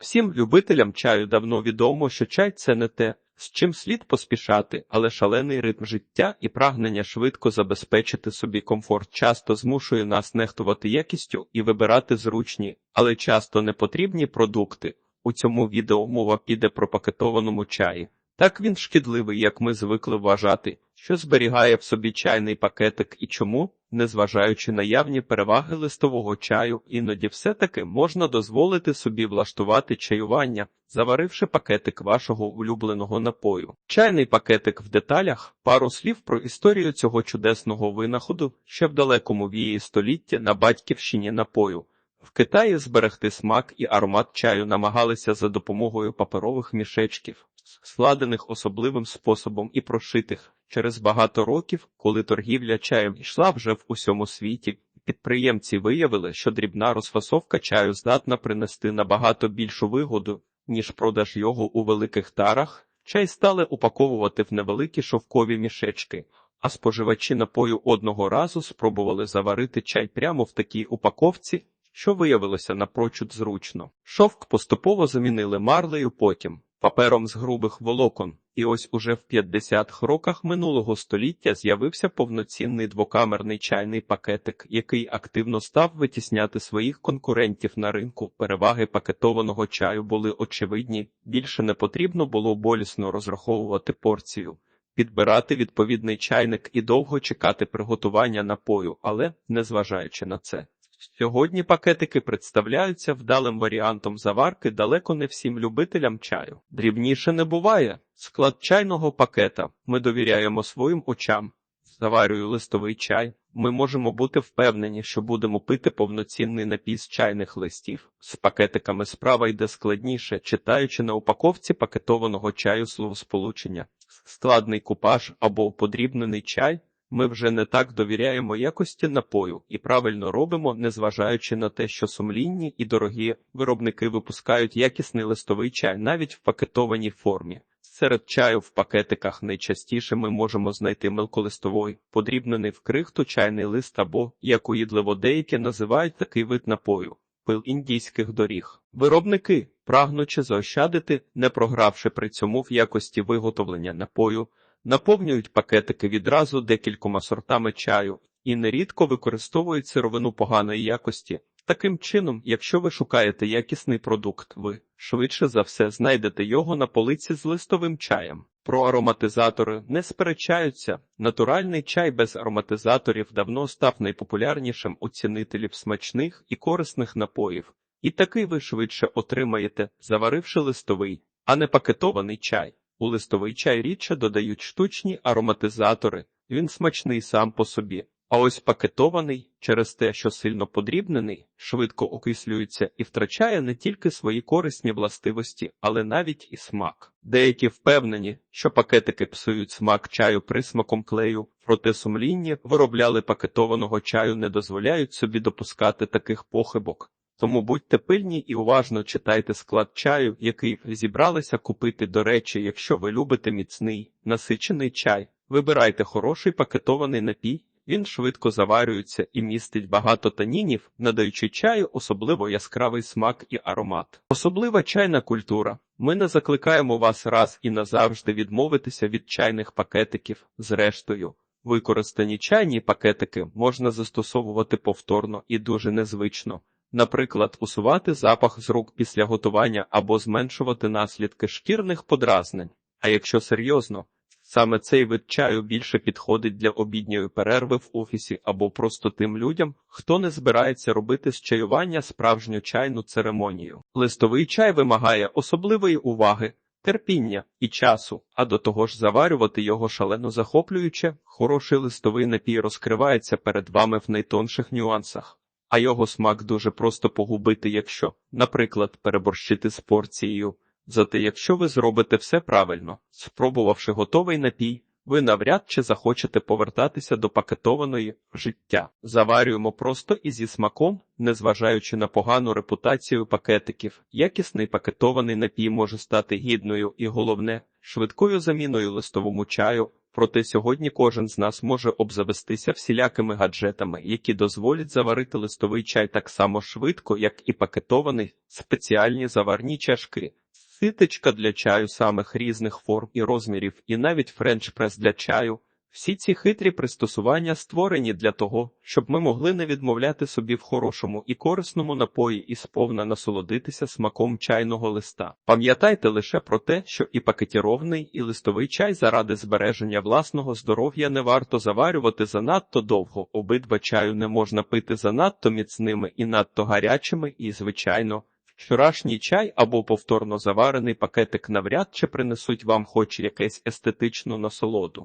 Всім любителям чаю давно відомо, що чай це не те, з чим слід поспішати, але шалений ритм життя і прагнення швидко забезпечити собі комфорт часто змушує нас нехтувати якістю і вибирати зручні, але часто непотрібні продукти. У цьому відео мова піде про пакетованому чаї. Так він шкідливий, як ми звикли вважати, що зберігає в собі чайний пакетик і чому, незважаючи на явні переваги листового чаю, іноді все-таки можна дозволити собі влаштувати чаювання, заваривши пакетик вашого улюбленого напою. Чайний пакетик в деталях, пару слів про історію цього чудесного винаходу ще в далекому вії століття на батьківщині напою. В Китаї зберегти смак і аромат чаю намагалися за допомогою паперових мішечків, складених особливим способом і прошитих. Через багато років, коли торгівля чаєм йшла вже в усьому світі, підприємці виявили, що дрібна розфасовка чаю здатна принести набагато більшу вигоду, ніж продаж його у великих тарах. Чай стали упаковувати в невеликі шовкові мішечки, а споживачі напою одного разу спробували заварити чай прямо в такій упаковці, що виявилося напрочуд зручно. Шовк поступово замінили марлею потім, папером з грубих волокон, і ось уже в 50-х роках минулого століття з'явився повноцінний двокамерний чайний пакетик, який активно став витісняти своїх конкурентів на ринку. Переваги пакетованого чаю були очевидні, більше не потрібно було болісно розраховувати порцію. Підбирати відповідний чайник і довго чекати приготування напою, але, незважаючи на це, Сьогодні пакетики представляються вдалим варіантом заварки далеко не всім любителям чаю. Дрібніше не буває. Склад чайного пакета ми довіряємо своїм очам. Заварюю листовий чай. Ми можемо бути впевнені, що будемо пити повноцінний напій з чайних листів. З пакетиками справа йде складніше, читаючи на упаковці пакетованого чаю словосполучення. Складний купаж або подрібнений чай. Ми вже не так довіряємо якості напою і правильно робимо, незважаючи на те, що сумлінні і дорогі виробники випускають якісний листовий чай навіть в пакетованій формі. Серед чаю в пакетиках найчастіше ми можемо знайти мелколистовий, подрібнений в крихту чайний лист або, як уїдливо деякі називають такий вид напою, пил індійських доріг. Виробники, прагнучи заощадити, не програвши при цьому в якості виготовлення напою, наповнюють пакетики відразу декількома сортами чаю і нерідко використовують сировину поганої якості. Таким чином, якщо ви шукаєте якісний продукт, ви швидше за все знайдете його на полиці з листовим чаєм. Про ароматизатори не сперечаються. Натуральний чай без ароматизаторів давно став найпопулярнішим у цінителів смачних і корисних напоїв. І такий ви швидше отримаєте, заваривши листовий, а не пакетований чай. У листовий чай рідше додають штучні ароматизатори, він смачний сам по собі. А ось пакетований, через те, що сильно подрібнений, швидко окислюється і втрачає не тільки свої корисні властивості, але навіть і смак. Деякі впевнені, що пакетики псують смак чаю присмаком клею, проте сумлінні виробляли пакетованого чаю не дозволяють собі допускати таких похибок. Тому будьте пильні і уважно читайте склад чаю, який зібралися купити. До речі, якщо ви любите міцний, насичений чай, вибирайте хороший пакетований напій. Він швидко заварюється і містить багато танінів, надаючи чаю особливо яскравий смак і аромат. Особлива чайна культура. Ми не закликаємо вас раз і назавжди відмовитися від чайних пакетиків. Зрештою, використані чайні пакетики можна застосовувати повторно і дуже незвично. Наприклад, усувати запах з рук після готування або зменшувати наслідки шкірних подразнень. А якщо серйозно, саме цей вид чаю більше підходить для обідньої перерви в офісі або просто тим людям, хто не збирається робити з чаювання справжню чайну церемонію. Листовий чай вимагає особливої уваги, терпіння і часу, а до того ж заварювати його шалено захоплююче, хороший листовий напій розкривається перед вами в найтонших нюансах а його смак дуже просто погубити, якщо, наприклад, переборщити з порцією. Зате, якщо ви зробите все правильно, спробувавши готовий напій, ви навряд чи захочете повертатися до пакетованої життя. Заварюємо просто і зі смаком, незважаючи на погану репутацію пакетиків. Якісний пакетований напій може стати гідною і головне, швидкою заміною листовому чаю, Проте сьогодні кожен з нас може обзавестися всілякими гаджетами, які дозволять заварити листовий чай так само швидко, як і пакетований, спеціальні заварні чашки. Ситечка для чаю самих різних форм і розмірів, і навіть френч-прес для чаю. Всі ці хитрі пристосування створені для того, щоб ми могли не відмовляти собі в хорошому і корисному напої і сповна насолодитися смаком чайного листа. Пам'ятайте лише про те, що і пакетірований, і листовий чай заради збереження власного здоров'я не варто заварювати занадто довго. Обидва чаю не можна пити занадто міцними і надто гарячими, і, звичайно, Вчорашній чай або повторно заварений пакетик навряд чи принесуть вам хоч якесь естетичну насолоду.